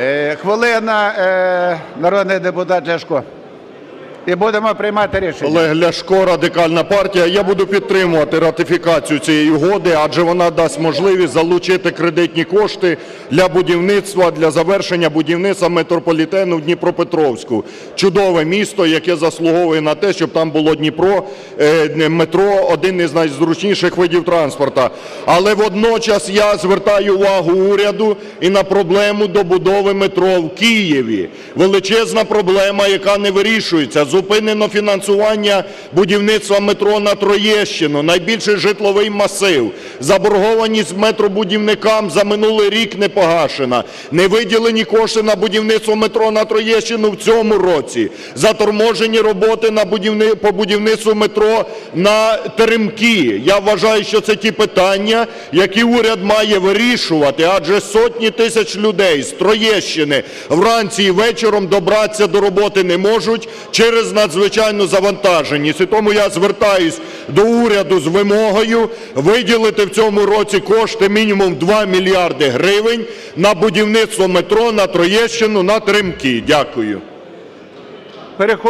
Е, Хвилина, е, народний депутат Ляшко. І будемо приймати рішення. Олег Ляшко, Радикальна партія. Я буду підтримувати ратифікацію цієї угоди, адже вона дасть можливість залучити кредитні кошти для будівництва, для завершення будівництва метрополітену в Дніпропетровську. Чудове місто, яке заслуговує на те, щоб там було Дніпро, е, метро, один із найзручніших видів транспорту. Але водночас я звертаю увагу уряду і на проблему добудови метро в Києві. Величезна проблема, яка не вирішується. Зупинено фінансування будівництва метро на Троєщину, найбільший житловий масив. Заборгованість метробудівникам за минулий рік не погашена. Не виділені кошти на будівництво метро на Троєщину в цьому році. Заторможені роботи на будівни... по будівництву метро на Теремки. Я вважаю, що це ті питання, які уряд має вирішувати, адже сотні тисяч людей з Троєщини вранці і вечором добратися до роботи не можуть через надзвичайну завантаженість. І тому я звертаюсь до уряду з вимогою виділити в цьому році кошти мінімум 2 мільярди гривень на будівництво метро на Троєщину, на Теремки. Дякую.